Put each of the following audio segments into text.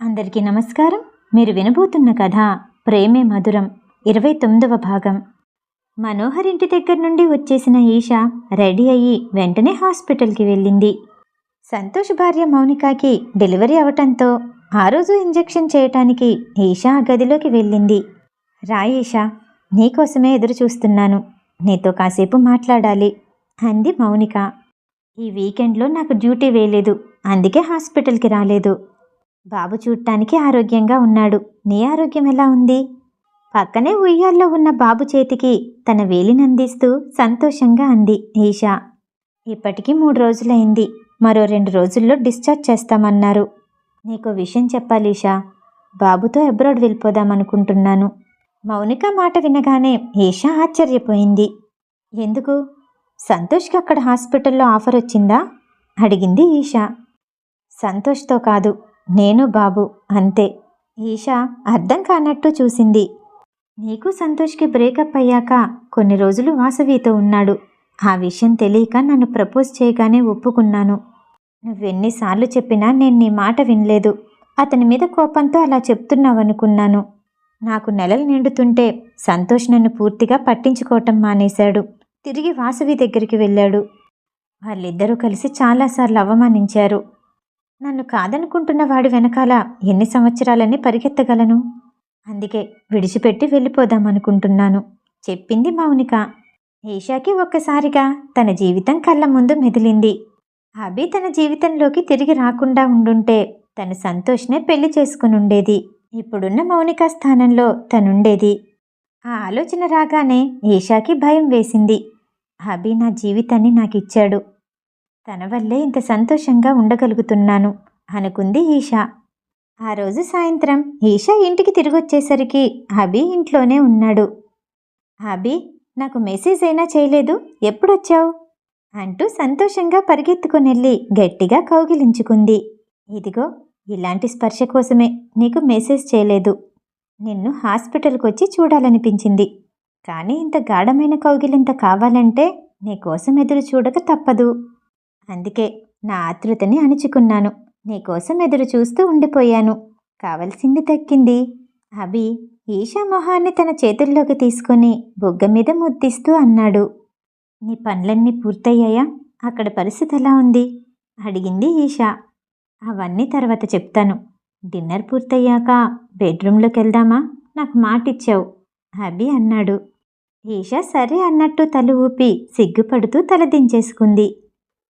అందరికీ నమస్కారం. మీరు వినబోతున్న కథ ప్రేమే మధురం ఇరవై తొమ్మిదవ భాగం. మనోహర్ ఇంటి దగ్గర నుండి వచ్చేసిన ఈష రెడీ అయ్యి వెంటనే హాస్పిటల్కి వెళ్ళింది. సంతోష్ భార్య మౌనికాకి డెలివరీ అవటంతో ఆ రోజు ఇంజెక్షన్ చేయటానికి ఈషా గదిలోకి వెళ్ళింది. రా ఈషా నీకోసమే ఎదురు చూస్తున్నాను. నీతో కాసేపు మాట్లాడాలి అంది మౌనిక. ఈ వీకెండ్లో నాకు డ్యూటీ వేయలేదు అందుకే హాస్పిటల్కి రాలేదు. బాబు చూడటానికి ఆరోగ్యంగా ఉన్నాడు. నీ ఆరోగ్యం ఎలా ఉంది? పక్కనే ఉయ్యాల్లో ఉన్న బాబు చేతికి తన వేలినందిస్తూ సంతోషంగా అంది ఈషా ఇప్పటికీ మూడు రోజులైంది. మరో రెండు రోజుల్లో డిశ్చార్జ్ చేస్తామన్నారు. నీకు విషయం చెప్పాలి ఈషా బాబుతో అబ్రాడ్ వెళ్ళిపోదామనుకుంటున్నాను. మౌనిక మాట వినగానే ఈషా ఆశ్చర్యపోయింది. ఎందుకు? సంతోష్కి అక్కడ హాస్పిటల్లో ఆఫర్ వచ్చిందా? అడిగింది ఈషా. సంతోష్తో కాదు నేను బాబు అంతే. ఈషా అర్థం కానట్టు చూసింది. నీకు సంతోష్కి బ్రేకప్ అయ్యాక కొన్ని రోజులు వాసవితో ఉన్నాడు. ఆ విషయం తెలియక నన్ను ప్రపోజ్ చేయగానే ఒప్పుకున్నాను. నువ్వెన్నిసార్లు చెప్పినా నేను నీ మాట వినలేదు. అతని మీద కోపంతో అలా చెప్తున్నావనుకున్నాను. నాకు నెలలు నిండుతుంటే సంతోష్ నన్ను పూర్తిగా పట్టించుకోవటం మానేశాడు. తిరిగి వాసవి దగ్గరికి వెళ్ళాడు. వాళ్ళిద్దరూ కలిసి చాలాసార్లు అవమానించారు. నన్ను కాదనుకుంటున్న వాడి వెనకాల ఎన్ని సంవత్సరాలని పరిగెత్తగలను? అందుకే విడిచిపెట్టి వెళ్ళిపోదామనుకుంటున్నాను చెప్పింది మౌనిక. ఈషాకి ఒక్కసారిగా తన జీవితం కళ్ళ ముందు మెదిలింది. అభి తన జీవితంలోకి తిరిగి రాకుండా ఉండుంటే తను సంతోష్నే పెళ్ళి చేసుకుని ఉండేది ఇప్పుడున్న మౌనిక స్థానంలో తనుండేది. ఆ ఆలోచన రాగానే ఈషాకి భయం వేసింది. అభి నా జీవితాన్ని నాకిచ్చాడు. తన వల్లే ఇంత సంతోషంగా ఉండగలుగుతున్నాను అనుకుంది ఈషా ఆ రోజు సాయంత్రం ఈషా ఇంటికి తిరిగొచ్చేసరికి అభి ఇంట్లోనే ఉన్నాడు. అభి నాకు మెసేజ్ అయినా చేయలేదు. ఎప్పుడొచ్చావు? అంటూ సంతోషంగా పరిగెత్తుకునెళ్ళి గట్టిగా కౌగిలించుకుంది. ఇదిగో ఇలాంటి స్పర్శ కోసమే నీకు మెసేజ్ చేయలేదు. నిన్ను హాస్పిటల్కి వచ్చి చూడాలనిపించింది. కానీ ఇంత గాఢమైన కౌగిలింత కావాలంటే నీకోసం ఎదురు చూడక తప్పదు. అందుకే నా ఆతృతని అణుచుకున్నాను. నీకోసం ఎదురు చూస్తూ ఉండిపోయాను. కావలసింది దక్కింది. అభి ఈషా మొహాన్ని తన చేతుల్లోకి తీసుకొని బొగ్గ మీద ముద్దిస్తూ అన్నాడు. నీ పనులన్నీ పూర్తయ్యాయా? అక్కడ పరిస్థితి ఎలా ఉంది? అడిగింది ఈషా. అవన్నీ తర్వాత చెప్తాను. డిన్నర్ పూర్తయ్యాక బెడ్రూమ్లోకి వెళ్దామా? నాకు మాట ఇచ్చావు అభి అన్నాడు. ఈషా సరే అన్నట్టు తల ఊపి సిగ్గుపడుతూ తల దించేసుకుంది.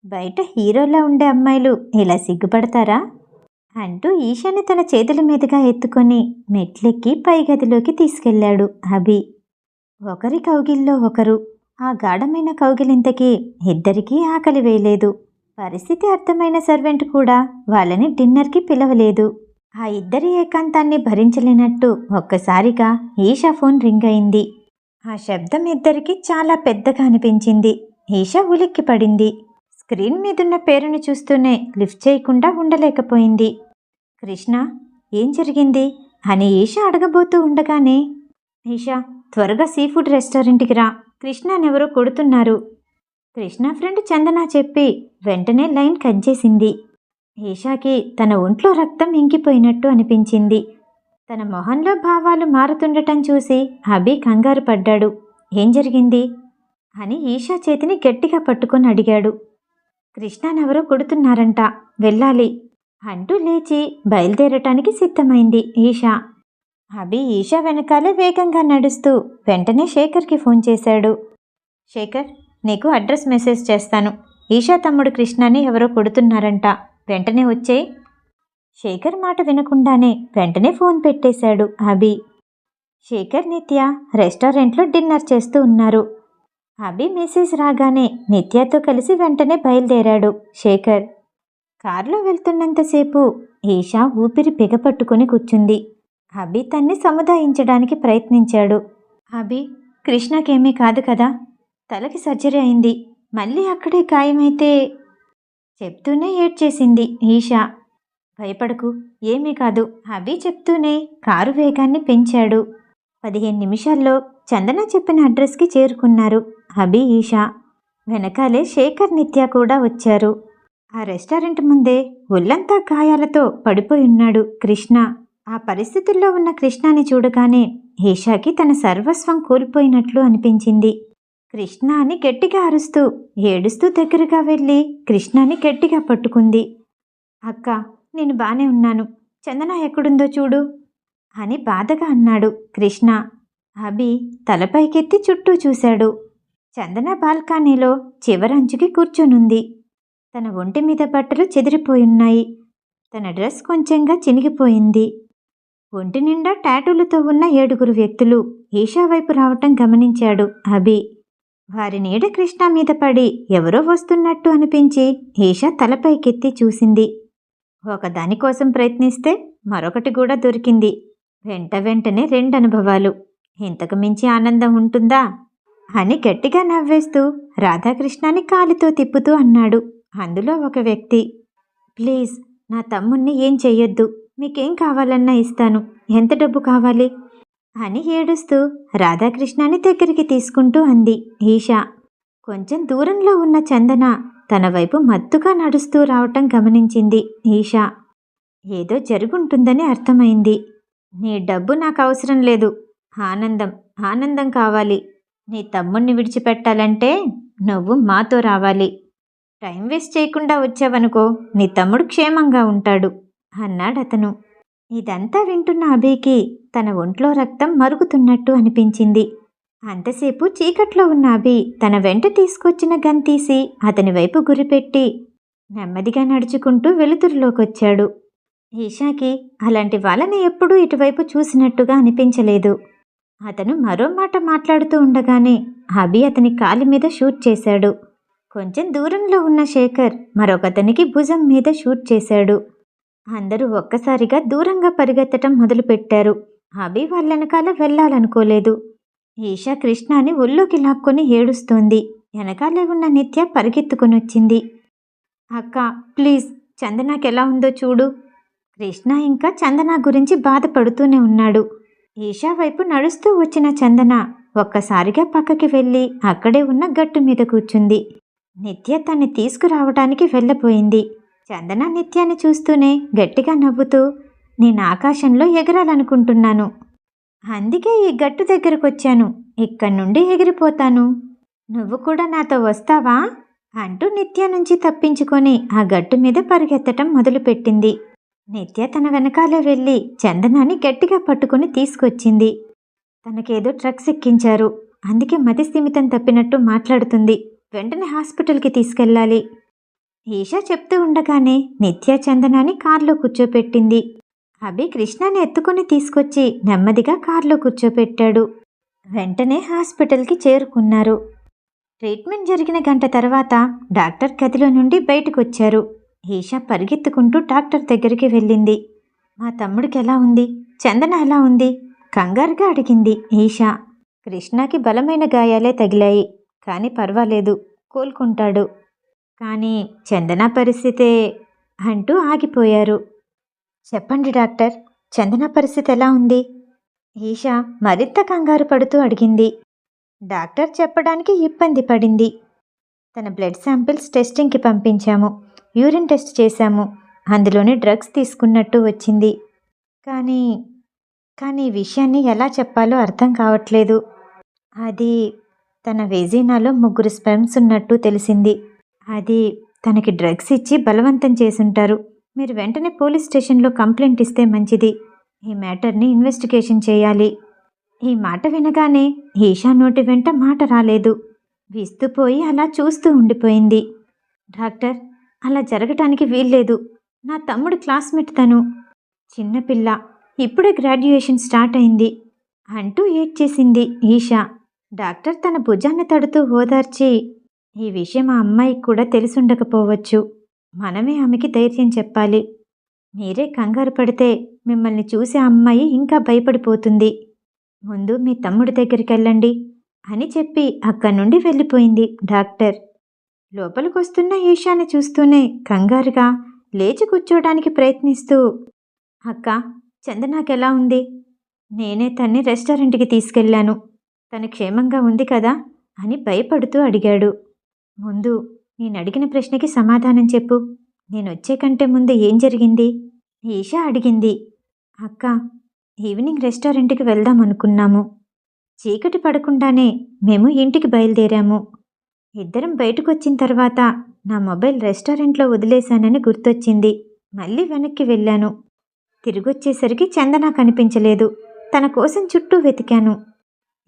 బయట హీరోలా ఉండే అమ్మాయిలు ఇలా సిగ్గుపడతారా? అంటూ ఈషాని తన చేతుల మీదుగా ఎత్తుకొని మెట్లెక్కి పై గదిలోకి తీసుకెళ్ళాడు అభి. ఒకరి కౌగిల్లో ఒకరు ఆ గాఢమైన కౌగిలింతకి ఇద్దరికీ ఆకలి వేయలేదు. పరిస్థితి అర్థమైన సర్వెంట్ కూడా వాళ్ళని డిన్నర్కి పిలవలేదు. ఆ ఇద్దరి ఏకాంతాన్ని భరించలేనట్టు ఒక్కసారిగా ఈషా ఫోన్ రింగ్ అయింది. ఆ శబ్దం ఇద్దరికి చాలా పెద్దగా అనిపించింది. ఈషా ఉలిక్కి పడింది స్క్రీన్ మీదున్న పేరుని చూస్తూనే లిఫ్ట్ చేయకుండా ఉండలేకపోయింది. కృష్ణ ఏం జరిగింది? అని ఈషా అడగబోతూ ఉండగానే ఈషా త్వరగా సీ ఫుడ్ రెస్టారెంట్కి రా. కృష్ణనెవరో కొడుతున్నారు. కృష్ణ ఫ్రెండ్ చందన చెప్పి వెంటనే లైన్ కట్ చేసింది. ఈషాకి తన ఒంట్లో రక్తం ఇంకిపోయినట్టు అనిపించింది. తన మొహంలో భావాలు మారుతుండటం చూసి అభి కంగారు పడ్డాడు. ఏం జరిగింది? అని ఈషా చేతిని గట్టిగా పట్టుకొని అడిగాడు. కృష్ణానెవరో కొడుతున్నారంట. వెళ్ళాలి. అంటూ లేచి బయలుదేరటానికి సిద్ధమైంది ఈషా. అభి ఈషా వెనకాలే వేగంగా నడుస్తూ వెంటనే శేఖర్కి ఫోన్ చేశాడు. శేఖర్ నీకు అడ్రస్ మెసేజ్ చేస్తాను. ఈషా తమ్ముడు కృష్ణాని ఎవరో కొడుతున్నారంట. వెంటనే వచ్చేయ్. శేఖర్ మాట వినకుండానే వెంటనే ఫోన్ పెట్టేశాడు అభి. శేఖర్ నిత్య రెస్టారెంట్లో డిన్నర్ చేస్తూ ఉన్నారు. అభి మెసేజ్ రాగానే నిత్యతో కలిసి వెంటనే బయలుదేరాడు శేఖర్. కారులో వెళ్తున్నంతసేపు ఈషా ఊపిరి బిగపట్టుకుని కూర్చుంది. అభి తన్ని సముదాయించడానికి ప్రయత్నించాడు. అభి కృష్ణకేమీ కాదు కదా? తలకి సర్జరీ అయింది. మళ్ళీ అక్కడే ఖాయమైతే? చెప్తూనే ఏడ్చేసింది ఈషా. భయపడకు ఏమీ కాదు. అభి చెప్తూనే కారు వేగాన్ని పెంచాడు. పదిహేను నిమిషాల్లో చందన చెప్పిన అడ్రస్కి చేరుకున్నారు. అభి ఈషా. వెనకాలే శేఖర్ నిత్య కూడా వచ్చారు. ఆ రెస్టారెంట్ ముందే ఒళ్ళంతా గాయాలతో పడిపోయి ఉన్నాడు కృష్ణ. ఆ పరిస్థితుల్లో ఉన్న కృష్ణని చూడగానే ఈషాకి తన సర్వస్వం కోల్పోయినట్లు అనిపించింది. కృష్ణ అని గట్టిగా అరుస్తూ ఏడుస్తూ దగ్గరగా వెళ్ళి కృష్ణని గట్టిగా పట్టుకుంది. అక్క నేను బానే ఉన్నాను. చందన ఎక్కడుందో చూడు అని బాధగా అన్నాడు కృష్ణ. అభి తలపైకెత్తి చుట్టూ చూశాడు. చందన బాల్కానీలో చివరంచుకి కూర్చొనుంది. తన ఒంటి మీద బట్టలు చెదిరిపోయున్నాయి. తన డ్రెస్ కొంచెంగా చినిగిపోయింది. ఒంటి నిండా టాటూలతో ఉన్న ఏడుగురు వ్యక్తులు ఈషా వైపు రావటం గమనించాడు అభి. వారి నీడ కృష్ణ మీద పడి ఎవరో వస్తున్నట్టు అనిపించి ఈషా తలపైకెత్తి చూసింది. ఒకదానికోసం ప్రయత్నిస్తే మరొకటి కూడా దొరికింది. వెంట వెంటనే రెండు అనుభవాలు ఇంతకు మించి ఆనందం ఉంటుందా? అని గట్టిగా నవ్వేస్తూ రాధాకృష్ణాని కాలితో తిప్పుతూ అన్నాడు. అందులో ఒక వ్యక్తి ప్లీజ్ నా తమ్ముణ్ణి ఏం చెయ్యొద్దు. మీకేం కావాలన్నా ఇస్తాను. ఎంత డబ్బు కావాలి? అని ఏడుస్తూ రాధాకృష్ణాని దగ్గరికి తీసుకుంటూ అంది ఈషా. కొంచెం దూరంలో ఉన్న చందన తన వైపు మత్తుగా నడుస్తూ రావటం గమనించింది ఈషా. ఏదో జరుగుంటుందని అర్థమైంది. నీ డబ్బు నాకు అవసరం లేదు. ఆనందం ఆనందం కావాలి. నీ తమ్ముణ్ణి విడిచిపెట్టాలంటే నువ్వు మాతో రావాలి. టైం వేస్ట్ చేయకుండా వచ్చావనుకో నీ తమ్ముడు క్షేమంగా ఉంటాడు అన్నాడతను ఇదంతా వింటున్న అభికి తన ఒంట్లో రక్తం మరుగుతున్నట్టు అనిపించింది. అంతసేపు చీకట్లో ఉన్న అభి తన వెంట తీసుకొచ్చిన గన్ తీసి అతని వైపు గురిపెట్టి నెమ్మదిగా నడుచుకుంటూ వెలుతురులోకొచ్చాడు. ఈషాకి అలాంటి వాళ్ళని ఎప్పుడూ ఇటువైపు చూసినట్టుగా అనిపించలేదు. అతను మరో మాట మాట్లాడుతూ ఉండగానే అభి అతని కాలి మీద షూట్ చేశాడు. కొంచెం దూరంలో ఉన్న శేఖర్ మరొకతనికి భుజం మీద షూట్ చేశాడు. అందరూ ఒక్కసారిగా దూరంగా పరిగెత్తటం మొదలుపెట్టారు. అభి వాళ్ళ వెనకాల వెళ్ళాలనుకోలేదు. ఈషా కృష్ణాని ఒళ్ళోకి లాక్కొని ఏడుస్తోంది. వెనకాలే ఉన్న నిత్య పరిగెత్తుకొనొచ్చింది. అక్క ప్లీజ్ చందనాకెలా ఉందో చూడు. కృష్ణ ఇంకా చందన గురించి బాధపడుతూనే ఉన్నాడు. ఈషా వైపు నడుస్తూ వచ్చిన చందన ఒక్కసారిగా పక్కకి వెళ్ళి అక్కడే ఉన్న గట్టు మీద కూర్చుంది. నిత్య తన్ని తీసుకురావడానికి వెళ్ళబోయింది. చందన నిత్యాన్ని చూస్తూనే గట్టిగా నవ్వుతూ నేను ఆకాశంలో ఎగరాలనుకుంటున్నాను. అందుకే ఈ గట్టు దగ్గరకొచ్చాను. ఇక్కడి నుండి ఎగిరిపోతాను. నువ్వు కూడా నాతో వస్తావా? అంటూ నిత్య నుంచి తప్పించుకొని ఆ గట్టు మీద పరిగెత్తటం మొదలుపెట్టింది. నిత్య తన వెనకాలే వెళ్ళి చందనాన్ని గట్టిగా పట్టుకుని తీసుకొచ్చింది. తనకేదో ట్రక్స్ ఎక్కించారు. అందుకే మతి స్థిమితం తప్పినట్టు మాట్లాడుతుంది. వెంటనే హాస్పిటల్కి తీసుకెళ్ళాలి. ఈషా చెప్తూ ఉండగానే నిత్య చందనాన్ని కారులో కూర్చోపెట్టింది. అభి కృష్ణాన్ని ఎత్తుకుని తీసుకొచ్చి నెమ్మదిగా కారులో కూర్చోపెట్టాడు. వెంటనే హాస్పిటల్కి చేరుకున్నారు. ట్రీట్మెంట్ జరిగిన గంట తర్వాత డాక్టర్ గదిలో నుండి బయటకు వచ్చారు ఈషా పరిగెత్తుకుంటూ డాక్టర్ దగ్గరికి వెళ్ళింది. మా తమ్ముడికి ఎలా ఉంది? చందన ఎలా ఉంది? కంగారుగా అడిగింది ఈషా. కృష్ణకి బలమైన గాయాలే తగిలాయి కానీ పర్వాలేదు కోలుకుంటాడు. కానీ చందన పరిస్థితే అంటూ ఆగిపోయారు. చెప్పండి డాక్టర్ చందన పరిస్థితి ఎలా ఉంది? ఈషా మరింత కంగారు పడుతూ అడిగింది. డాక్టర్ చెప్పడానికి ఇబ్బంది పడింది. తన బ్లడ్ శాంపిల్స్ టెస్టింగ్కి పంపించాము. యూరిన్ టెస్ట్ చేశాము. అందులోనే డ్రగ్స్ తీసుకున్నట్టు వచ్చింది. కానీ కానీ ఈ విషయాన్ని ఎలా చెప్పాలో అర్థం కావట్లేదు. అది తన వెజీనాలో ముగ్గురు స్పెమ్స్ ఉన్నట్టు తెలిసింది. అది తనకి డ్రగ్స్ ఇచ్చి బలవంతం చేసుంటారు. మీరు వెంటనే పోలీస్ స్టేషన్లో కంప్లైంట్ ఇస్తే మంచిది. ఈ మ్యాటర్ని ఇన్వెస్టిగేషన్ చేయాలి. ఈ మాట వినగానే ఈషా నోటి వెంట మాట రాలేదు. విస్తుపోయి అలా చూస్తూ ఉండిపోయింది. డాక్టర్ అలా జరగటానికి వీల్లేదు. నా తమ్ముడు క్లాస్మేట్ తను. చిన్నపిల్ల ఇప్పుడే గ్రాడ్యుయేషన్ స్టార్ట్ అయింది. అంటూ ఏడ్చేసింది ఈషా. డాక్టర్ తన భుజాన్ని తడుతూ ఓదార్చి ఈ విషయం ఆ అమ్మాయికి కూడా తెలిసుండకపోవచ్చు. మనమే ఆమెకి ధైర్యం చెప్పాలి. మీరే కంగారు పడితే మిమ్మల్ని చూసే ఆ అమ్మాయి ఇంకా భయపడిపోతుంది. ముందు మీ తమ్ముడి దగ్గరికి వెళ్ళండి అని చెప్పి అక్కడి నుండి వెళ్ళిపోయింది డాక్టర్. లోపలికొస్తున్న ఈషాని చూస్తూనే కంగారుగా లేచి కూర్చోడానికి ప్రయత్నిస్తూ అక్క చందనాకెలా ఉంది? నేనే తన్ని రెస్టారెంట్కి తీసుకెళ్ళాను. తను క్షేమంగా ఉంది కదా? అని భయపడుతూ అడిగాడు. ముందు నేను అడిగిన ప్రశ్నకి సమాధానం చెప్పు. నేను వచ్చే కంటే ముందు ఏం జరిగింది? ఈషా అడిగింది. అక్క ఈవినింగ్ రెస్టారెంట్కి వెళ్దాం అనుకున్నాము చీకటి పడకుండానే మేము ఇంటికి బయలుదేరాము. ఇద్దరం బయటకు వచ్చిన తర్వాత నా మొబైల్ రెస్టారెంట్లో వదిలేశానని గుర్తొచ్చింది. మళ్ళీ వెనక్కి వెళ్ళాను. తిరిగొచ్చేసరికి చందన కనిపించలేదు. తన కోసం చుట్టూ వెతికాను.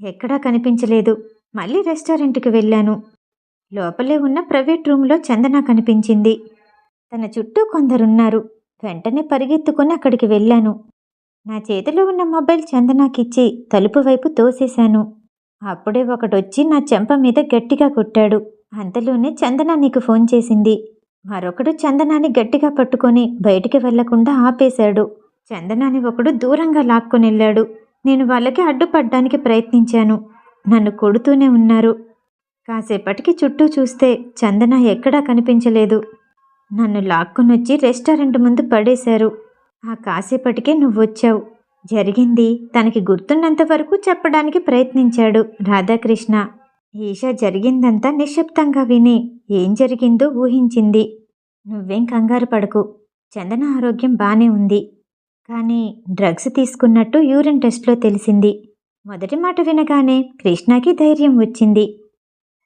ఎక్కడా కనిపించలేదు. మళ్ళీ రెస్టారెంట్కి వెళ్ళాను. లోపలే ఉన్న ప్రైవేట్ రూమ్లో చందన కనిపించింది. తన చుట్టూ కొందరున్నారు. వెంటనే పరిగెత్తుకుని అక్కడికి వెళ్ళాను. నా చేతిలో ఉన్న మొబైల్ చందనాకిచ్చి తలుపు వైపు తోసేశాను. అప్పుడే ఒకటొచ్చి నా చెంప మీద గట్టిగా కొట్టాడు. అంతలోనే చందన నీకు ఫోన్ చేసింది. మరొకడు చందనాన్ని గట్టిగా పట్టుకొని బయటికి వెళ్ళకుండా ఆపేశాడు. చందనాన్ని ఒకడు దూరంగా లాక్కొనెళ్ళాడు. నేను వాళ్ళకి అడ్డుపడ్డానికి ప్రయత్నించాను. నన్ను కొడుతూనే ఉన్నారు. కాసేపటికి చుట్టూ చూస్తే చందన ఎక్కడా కనిపించలేదు. నన్ను లాక్కొనొచ్చి రెస్టారెంట్ ముందు పడేశారు. ఆ కాసేపటికే నువ్వొచ్చావు. జరిగింది. తనకి గుర్తున్నంత వరకు చెప్పడానికి ప్రయత్నించాడు రాధాకృష్ణ. ఈష జరిగిందంతా నిశ్శబ్దంగా విని ఏం జరిగిందో ఊహించింది. నువ్వేం కంగారు పడకు. చందన ఆరోగ్యం బానే ఉంది. కానీ డ్రగ్స్ తీసుకున్నట్టు యూరిన్ టెస్ట్లో తెలిసింది. మొదటి మాట వినగానే కృష్ణకి ధైర్యం వచ్చింది.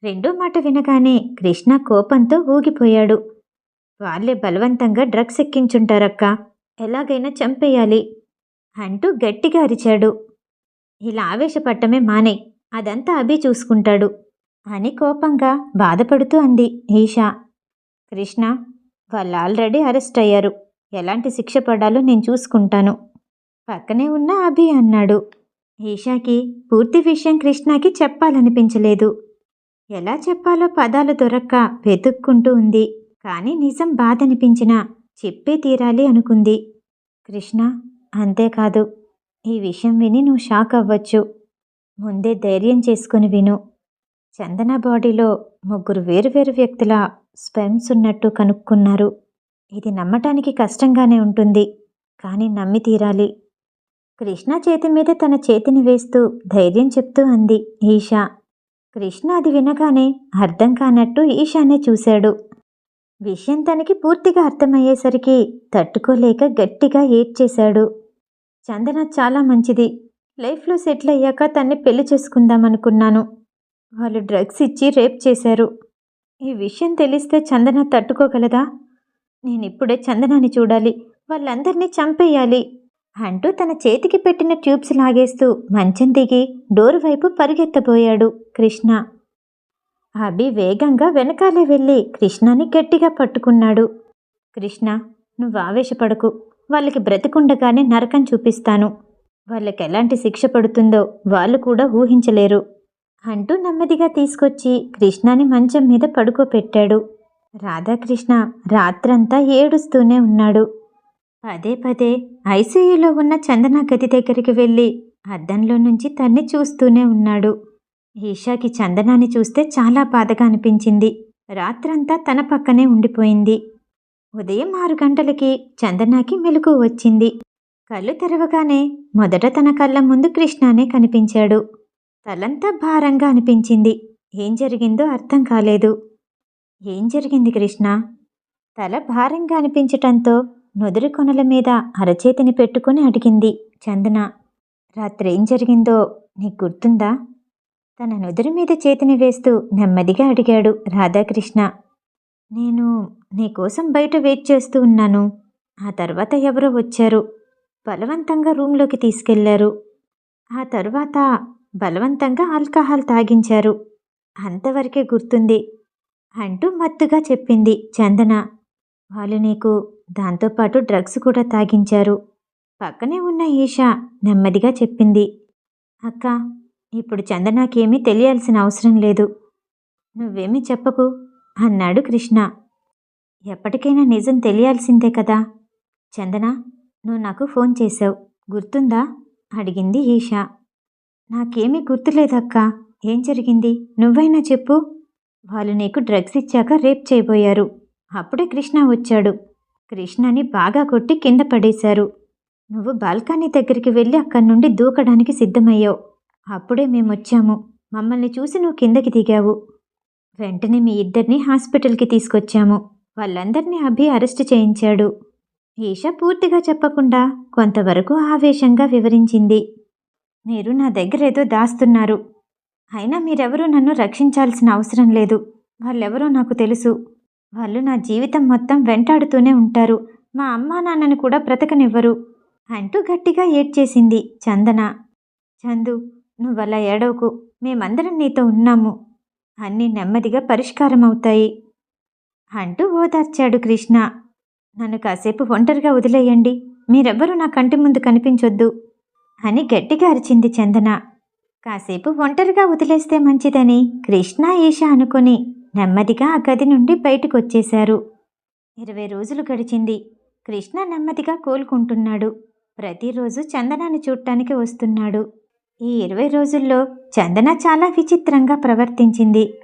రెండో మాట వినగానే కృష్ణ కోపంతో ఊగిపోయాడు. వాళ్ళే బలవంతంగా డ్రగ్స్ ఎక్కించుంటారక్క. ఎలాగైనా చంపేయాలి. అంటూ గట్టిగా అరిచాడు. ఇలా ఆవేశపట్టమే మానే. అదంతా అభి చూసుకుంటాడు. అని కోపంగా బాధపడుతూ అంది ఈషా. కృష్ణ వాళ్ళు ఆల్రెడీ అరెస్ట్ అయ్యారు. ఎలాంటి శిక్ష పడాలో నేను చూసుకుంటాను. పక్కనే ఉన్న అభి అన్నాడు. ఈషాకి పూర్తి విషయం కృష్ణకి చెప్పాలనిపించలేదు. ఎలా చెప్పాలో పదాలు దొరక్క వెతుక్కుంటూ ఉంది. కానీ నిజం బాధనిపించినా చెప్పే తీరాలి అనుకుంది. కృష్ణ అంతేకాదు ఈ విషయం విని నువ్వు షాక్ అవ్వచ్చు. ముందే ధైర్యం చేసుకుని విను. చందన బాడీలో ముగ్గురు వేరువేరు వ్యక్తుల స్పెమ్స్ ఉన్నట్టు కనుక్కున్నారు. ఇది నమ్మటానికి కష్టంగానే ఉంటుంది కానీ నమ్మి తీరాలి. కృష్ణ చేతి మీద తన చేతిని వేస్తూ ధైర్యం చెప్తూ అంది ఈషా. కృష్ణ అది వినగానే అర్థం కానట్టు ఈషానే చూశాడు. విషయం తనకి పూర్తిగా అర్థమయ్యేసరికి తట్టుకోలేక గట్టిగా ఏడ్చేశాడు. చందన చాలా మంచిది. లైఫ్లో సెటిల్ అయ్యాక తన్ని పెళ్ళి చేసుకుందామనుకున్నాను. వాళ్ళు డ్రగ్స్ ఇచ్చి రేప్ చేశారు. ఈ విషయం తెలిస్తే చందన తట్టుకోగలదా? నేనిప్పుడే చందనాన్ని చూడాలి. వాళ్ళందరినీ చంపేయాలి అంటూ తన చేతికి పెట్టిన ట్యూబ్స్ లాగేస్తూ మంచం దిగి డోర్ వైపు పరిగెత్తబోయాడు కృష్ణ. అభి వేగంగా వెనకాలే వెళ్ళి కృష్ణని గట్టిగా పట్టుకున్నాడు. కృష్ణ నువ్వు ఆవేశపడకు. వాళ్ళకి బ్రతికుండగానే నరకం చూపిస్తాను. వాళ్ళకి ఎలాంటి శిక్ష పడుతుందో వాళ్ళు కూడా ఊహించలేరు. అంటూ నెమ్మదిగా తీసుకొచ్చి కృష్ణాని మంచం మీద పడుకోపెట్టాడు. రాధాకృష్ణ రాత్రంతా ఏడుస్తూనే ఉన్నాడు. పదే పదే ఐసీయూలో ఉన్న చందన గది దగ్గరికి వెళ్ళి అద్దంలో నుంచి తన్ని చూస్తూనే ఉన్నాడు. ఈషాకి చందనాన్ని చూస్తే చాలా బాధగా అనిపించింది. రాత్రంతా తన పక్కనే ఉండిపోయింది. ఉదయం ఆరు గంటలకి చందనాకి మెలకు వచ్చింది. కళ్ళు తెరవగానే మొదట తన కళ్ళ ముందు కృష్ణానే కనిపించాడు. తలంతా భారంగా అనిపించింది. ఏం జరిగిందో అర్థం కాలేదు. ఏం జరిగింది కృష్ణ? తల భారంగా అనిపించటంతో నుదురు కొనల మీద అరచేతిని పెట్టుకుని అడిగింది చందన. రాత్రి ఏం జరిగిందో నీకు గుర్తుందా? తన నుదురు మీద చేతిని వేస్తూ నెమ్మదిగా అడిగాడు రాధాకృష్ణ. నేను నీకోసం బయట వెయిట్ చేస్తూ ఉన్నాను. ఆ తర్వాత ఎవరో వచ్చారు. బలవంతంగా రూంలోకి తీసుకెళ్ళారు. ఆ తర్వాత బలవంతంగా ఆల్కహాల్ తాగించారు. అంతవరకే గుర్తుంది అంటూ మత్తుగా చెప్పింది చందన. వాళ్ళు నీకు దాంతోపాటు డ్రగ్స్ కూడా తాగించారు. పక్కనే ఉన్న ఈషా నెమ్మదిగా చెప్పింది. అక్క ఇప్పుడు చందనాకేమీ తెలియాల్సిన అవసరం లేదు. నువ్వేమీ చెప్పకు. అన్నాడు కృష్ణ. ఎప్పటికైనా నిజం తెలియాల్సిందే కదా. చందన నువ్వు నాకు ఫోన్ చేశావు. గుర్తుందా? అడిగింది ఈషా. నాకేమీ గుర్తులేదక్క. ఏం జరిగింది? నువ్వైనా చెప్పు. వాళ్ళు నీకు డ్రగ్స్ ఇచ్చాక రేప్ చేయబోయారు. అప్పుడే కృష్ణ వచ్చాడు. కృష్ణని బాగా కొట్టి కింద పడేశారు. నువ్వు బాల్కనీ దగ్గరికి వెళ్ళి అక్కడి నుండి దూకడానికి సిద్ధమయ్యావు. అప్పుడే మేమొచ్చాము. మమ్మల్ని చూసి నువ్వు కిందకి దిగావు. వెంటనే మీ ఇద్దరిని హాస్పిటల్కి తీసుకొచ్చాము. వాళ్ళందరినీ అభి అరెస్ట్ చేయించాడు. ఈష పూర్తిగా చెప్పకుండా కొంతవరకు ఆవేశంగా వివరించింది. మీరు నా దగ్గర ఏదో దాస్తున్నారు. అయినా మీరెవరూ నన్ను రక్షించాల్సిన అవసరం లేదు. వాళ్ళెవరో నాకు తెలుసు. వాళ్ళు నా జీవితం మొత్తం వెంటాడుతూనే ఉంటారు. మా అమ్మా నాన్నని కూడా బ్రతకనివ్వరు. అంటూ గట్టిగా ఏడ్చేసింది చందన. చందు నువ్వలా ఏడవకు. మేమందరం నీతో ఉన్నాము. అన్నీ నెమ్మదిగా పరిష్కారం అవుతాయి అంటూ ఓదార్చాడు కృష్ణ. నన్ను కాసేపు ఒంటరిగా వదిలేయండి. మీరెవ్వరూ నా కంటి ముందు కనిపించొద్దు అని గట్టిగా అరిచింది చందన. కాసేపు ఒంటరిగా వదిలేస్తే మంచిదని కృష్ణ ఈష అనుకుని నెమ్మదిగా ఆ గది నుండి బయటకు వచ్చేశారు ఇరవై రోజులు గడిచింది. కృష్ణ నెమ్మదిగా కోలుకుంటున్నాడు. ప్రతిరోజు చందనాన్ని చూడటానికి వస్తున్నాడు. ఈ ఇరవై రోజుల్లో చందన చాలా విచిత్రంగా ప్రవర్తించింది.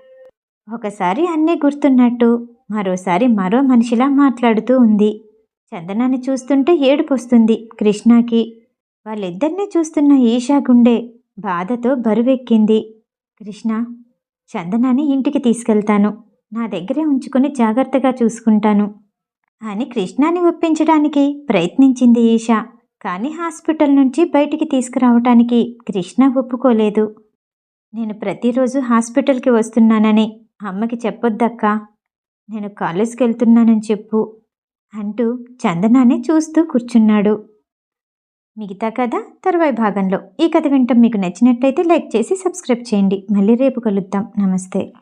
ఒకసారి అన్నీ గుర్తున్నట్టు మరోసారి మరో మనిషిలా మాట్లాడుతూ ఉంది. చందనాన్ని చూస్తుంటే ఏడుపొస్తుంది కృష్ణకి. వాళ్ళిద్దరినీ చూస్తున్న ఈషా గుండె బాధతో బరువెక్కింది. కృష్ణ చందనాన్ని ఇంటికి తీసుకెళ్తాను. నా దగ్గరే ఉంచుకొని జాగ్రత్తగా చూసుకుంటాను అని కృష్ణాని ఒప్పించడానికి ప్రయత్నించింది ఈషా. కానీ హాస్పిటల్ నుంచి బయటికి తీసుకురావటానికి కృష్ణ ఒప్పుకోలేదు. నేను ప్రతిరోజు హాస్పిటల్కి వస్తున్నానని అమ్మకి చెప్పొద్దక్కా. నేను కాలేజ్కి వెళ్తున్నానని చెప్పు అంటూ చందనాన్ని చూస్తూ కూర్చున్నాడు. మిగతా కథ తర్వాయి భాగంలో. ఈ కథ వింటాం మీకు నచ్చినట్టయితే లైక్ చేసి సబ్స్క్రైబ్ చేయండి. మళ్ళీ రేపు కలుద్దాం. నమస్తే.